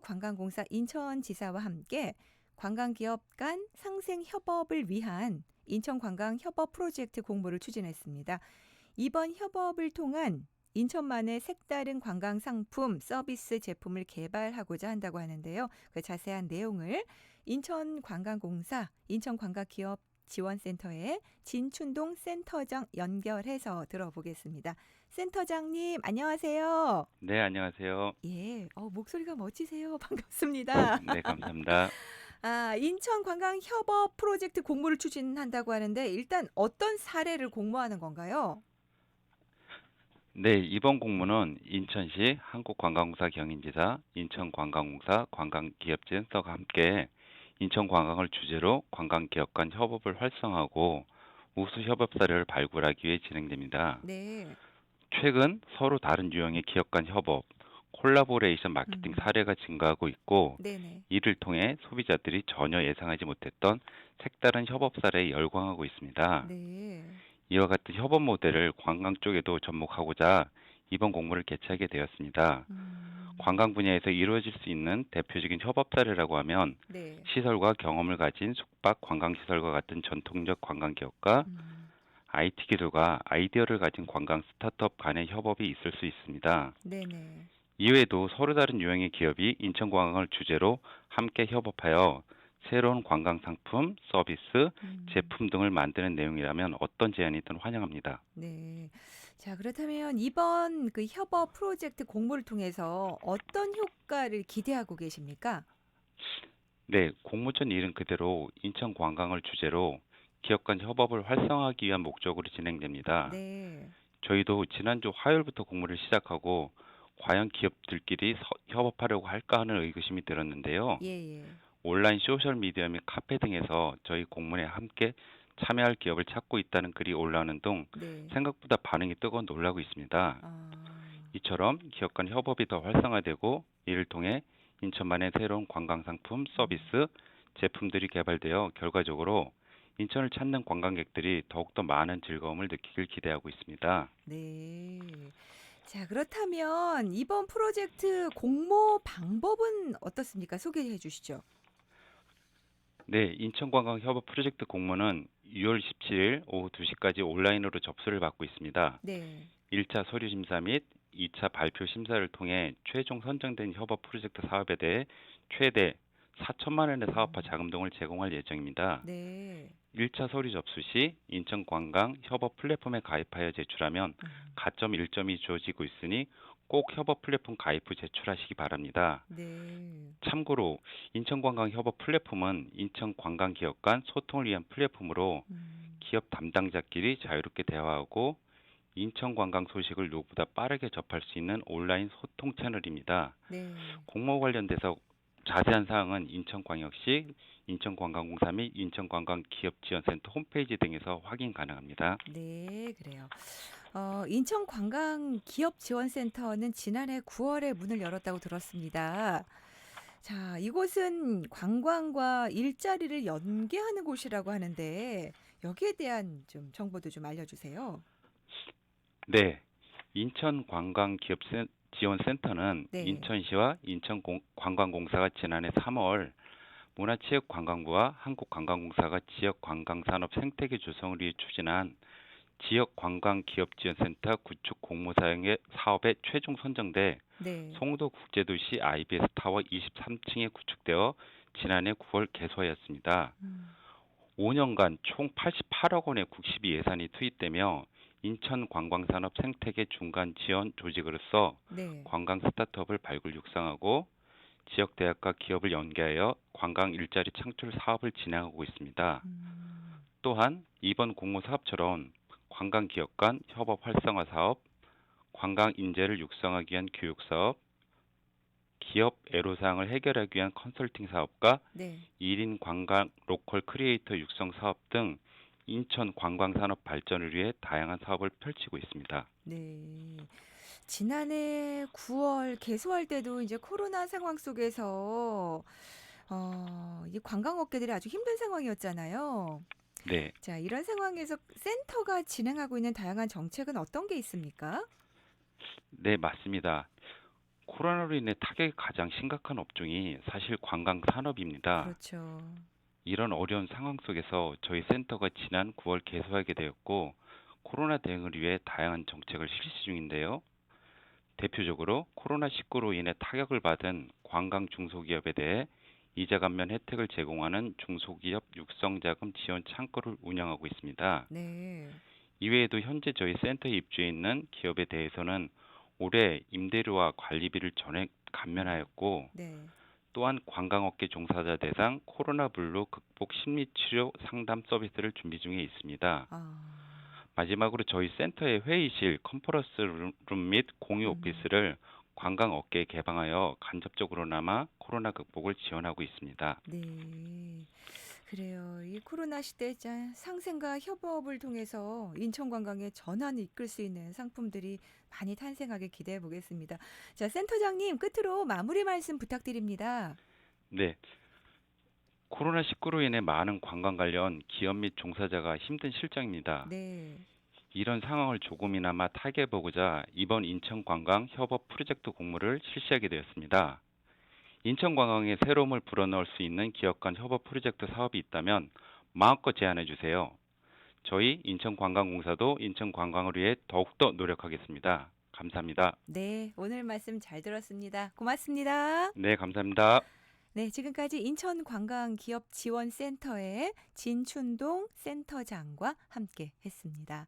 한국관광공사 인천지사와 함께 관광기업 간 상생 협업을 위한 인천관광 협업 프로젝트 공모를 추진했습니다. 이번 협업을 통한 인천만의 색다른 관광 상품, 서비스 제품을 개발하고자 한다고 하는데요. 그 자세한 내용을 인천관광공사 인천관광기업 지원센터의 진춘동 센터장 연결해서 들어보겠습니다. 센터장님, 안녕하세요. 네, 안녕하세요. 예, 어, 목소리가 멋지세요. 반갑습니다. 네, 감사합니다. 아, 인천 관광 협업 프로젝트 공모를 추진한다고 하는데 일단 어떤 사례를 공모하는 건가요? 네, 이번 공모는 인천시 한국관광공사 경인지사, 인천관광공사 관광기업진서가 함께 인천관광을 주제로 관광기업 간 협업을 활성화하고 우수 협업 사례를 발굴하기 위해 진행됩니다. 네. 최근 서로 다른 유형의 기업 간 협업, 콜라보레이션 마케팅 음. 사례가 증가하고 있고 네네. 이를 통해 소비자들이 전혀 예상하지 못했던 색다른 협업 사례에 열광하고 있습니다. 네. 이와 같은 협업 모델을 관광 쪽에도 접목하고자 이번 공모를 개최하게 되었습니다. 음, 관광 분야에서 이루어질 수 있는 대표적인 협업 사례라고 하면 네. 시설과 경험을 가진 숙박 관광 시설과 같은 전통적 관광 기업과 음, IT 기술과 아이디어를 가진 관광 스타트업 간의 협업이 있을 수 있습니다. 네네. 이외에도 서로 다른 유형의 기업이 인천관광을 주제로 함께 협업하여 새로운 관광 상품, 서비스, 음, 제품 등을 만드는 내용이라면 어떤 제안이든 환영합니다. 네. 자, 그렇다면 이번 그 협업 프로젝트 공모를 통해서 어떤 효과를 기대하고 계십니까? 네, 공모전 이름 그대로 인천 관광을 주제로 기업 간 협업을 활성화하기 위한 목적으로 진행됩니다. 네. 저희도 지난주 화요일부터 공모를 시작하고 과연 기업들끼리 서- 협업하려고 할까 하는 의구심이 들었는데요. 예, 예. 온라인 소셜 미디어 및 카페 등에서 저희 공모에 함께 참여할 기업을 찾고 있다는 글이 올라오는 등 네. 생각보다 반응이 뜨거워 놀라고 있습니다. 아, 이처럼 기업 간 협업이 더 활성화되고 이를 통해 인천만의 새로운 관광 상품, 서비스, 제품들이 개발되어 결과적으로 인천을 찾는 관광객들이 더욱더 많은 즐거움을 느끼길 기대하고 있습니다. 네. 자, 그렇다면 이번 프로젝트 공모 방법은 어떻습니까? 소개해 주시죠. 네, 인천관광 협업 프로젝트 공모는 6월 17일 오후 2시까지 온라인으로 접수를 받고 있습니다. 네. 1차 서류 심사 및 2차 발표 심사를 통해 최종 선정된 협업 프로젝트 사업에 대해 최대 4천만 원의 사업화 자금 등을 제공할 예정입니다. 네. 1차 서류 접수 시 인천 관광 협업 플랫폼에 가입하여 제출하면 음, 가점 1점이 주어지고 있으니 꼭 협업 플랫폼 가입 후 제출하시기 바랍니다. 네. 참고로 인천관광 협업 플랫폼은 인천관광기업 간 소통을 위한 플랫폼으로 음, 기업 담당자끼리 자유롭게 대화하고 인천 관광 소식을 누구보다 빠르게 접할 수 있는 온라인 소통 채널입니다. 네. 공모 관련돼서 자세한 사항은 인천광역시 인천관광공사 및 인천관광기업지원센터 홈페이지 등에서 확인 가능합니다. 네, 그래요. 어, 인천관광기업지원센터는 지난해 9월에 문을 열었다고 들었습니다. 자, 이곳은 관광과 일자리를 연계하는 곳이라고 하는데 여기에 대한 좀 정보도 좀 알려주세요. 네, 인천관광기업 지원센터는 네. 인천시와 인천관광공사가 지난해 3월 문화체육관광부와 한국관광공사가 지역관광산업 생태계 조성을 위해 추진한 지역관광기업지원센터 구축 공모사용의 사업에 최종 선정돼 네. 송도국제도시 IBS 타워 23층에 구축되어 지난해 9월 개소하였습니다. 음, 5년간 총 88억 원의 국시비 예산이 투입되며 인천 관광산업 생태계 중간 지원 조직으로서 네. 관광 스타트업을 발굴 육성하고 지역 대학과 기업을 연계하여 관광 일자리 창출 사업을 진행하고 있습니다. 음, 또한 이번 공모 사업처럼 관광 기업 간 협업 활성화 사업, 관광 인재를 육성하기 위한 교육 사업, 기업 애로사항을 해결하기 위한 컨설팅 사업과 네. 1인 관광 로컬 크리에이터 육성 사업 등 인천 관광 산업 발전을 위해 다양한 사업을 펼치고 있습니다. 네. 지난해 9월 개소할 때도 이제 코로나 상황 속에서 어, 이 관광업계들이 아주 힘든 상황이었잖아요. 네, 자, 이런 상황에서 센터가 진행하고 있는 다양한 정책은 어떤 게 있습니까? 네 맞습니다. 코로나로 인해 타격이 가장 심각한 업종이 사실 관광 산업입니다. 그렇죠. 이런 어려운 상황 속에서 저희 센터가 지난 9월 개소하게 되었고 코로나 대응을 위해 다양한 정책을 실시 중인데요. 대표적으로 코로나19로 인해 타격을 받은 관광 중소기업에 대해 이자 감면 혜택을 제공하는 중소기업 육성자금 지원 창구를 운영하고 있습니다. 네. 이외에도 현재 저희 센터에 입주해 있는 기업에 대해서는 올해 임대료와 관리비를 전액 감면하였고 네. 또한 관광업계 종사자 대상 코로나 블루 극복 심리치료 상담 서비스를 준비 중에 있습니다. 아. 마지막으로 저희 센터의 회의실, 컨퍼런스 룸 및 공유 음. 오피스를 관광 업계에 개방하여 간접적으로나마 코로나 극복을 지원하고 있습니다. 네. 그래요. 이 코로나 시대 자 상생과 협업을 통해서 인천 관광의 전환을 이끌 수 있는 상품들이 많이 탄생하게 기대해 보겠습니다. 자, 센터장님 끝으로 마무리 말씀 부탁드립니다. 네. 코로나19로 인해 많은 관광 관련 기업 및 종사자가 힘든 실정입니다. 네. 이런 상황을 조금이나마 타개해 보고자 이번 인천관광 협업 프로젝트 공모를 실시하게 되었습니다. 인천관광의 새로움을 불어넣을 수 있는 기업 간 협업 프로젝트 사업이 있다면 마음껏 제안해 주세요. 저희 인천관광공사도 인천관광을 위해 더욱더 노력하겠습니다. 감사합니다. 네, 오늘 말씀 잘 들었습니다. 고맙습니다. 네, 감사합니다. 네, 지금까지 인천관광기업지원센터의 진춘동 센터장과 함께 했습니다.